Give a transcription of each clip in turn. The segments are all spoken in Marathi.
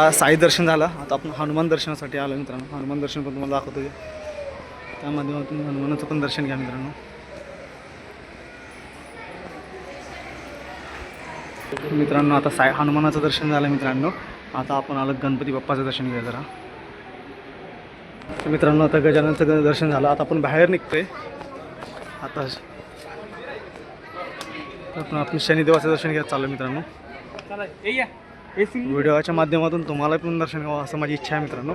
साई दर्शन झालं. आता आपण हनुमान दर्शनासाठी आलो मित्रांनो. हनुमान दर्शन पण तुम्हाला दाखवतो त्या माध्यमातून हनुमानाचं पण दर्शन घ्या मित्रांनो. मित्रांनो आता साई हनुमानाचं दर्शन झालं मित्रांनो. आता आपण आलो गणपती बाप्पाचं दर्शन घ्या जरा. तर मित्रांनो आता गजाननचं दर्शन झालं. आता आपण बाहेर निघतोय. आता आपण आपण शनिदेवाचं दर्शन घ्यायला चाललं मित्रांनो. व्हिडिओच्या माध्यमातून तुम्हाला पण दर्शन घ्यावं असं माझी इच्छा आहे मित्रांनो.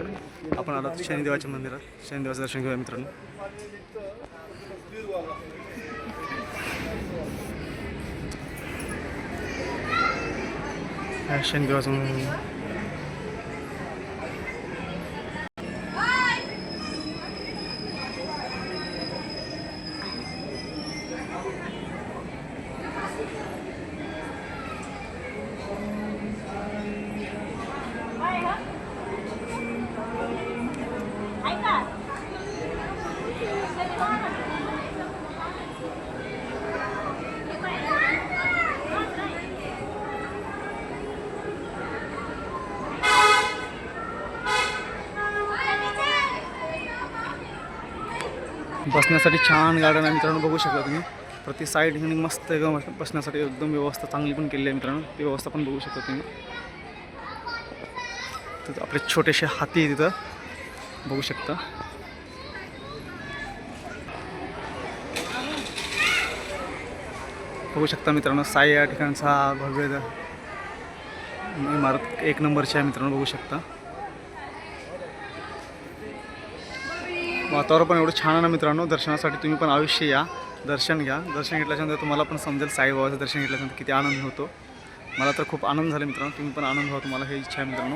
आपण आलो शनिदेवाच्या मंदिरात. शनिदेवाचं दर्शन घेऊया मित्रांनो. शनिदेवाचं शनिदेवाचं बसण्यासाठी छान गार्डन आहे मित्रांनो बघू शकता तुम्ही. प्रति साईड आणि मस्त एकदम बसण्यासाठी एकदम व्यवस्था चांगली पण केली आहे मित्रांनो. ती व्यवस्था पण बघू शकता तुम्ही. तिथं आपले छोटेसे हाती तिथं. बघू शकता. बघू शकता मित्रांनो साई या ठिकाणचा भव्य इमारत एक नंबरची आहे मित्रांनो बघू शकता. वातावरण पण एवढं छान आहे ना मित्रांनो. दर्शनासाठी तुम्ही पण आयुष्य या. दर्शन घ्या. दर्शन घेतल्याच्यानंतर तुम्हाला पण समजेल साईबाबाचं दर्शन घेतल्यानंतर किती आनंद होतो. मला तर खूप आनंद झाला मित्रांनो. तुम्ही पण आनंद व्हा तुम्हाला. हे इच्छा आहे मित्रांनो.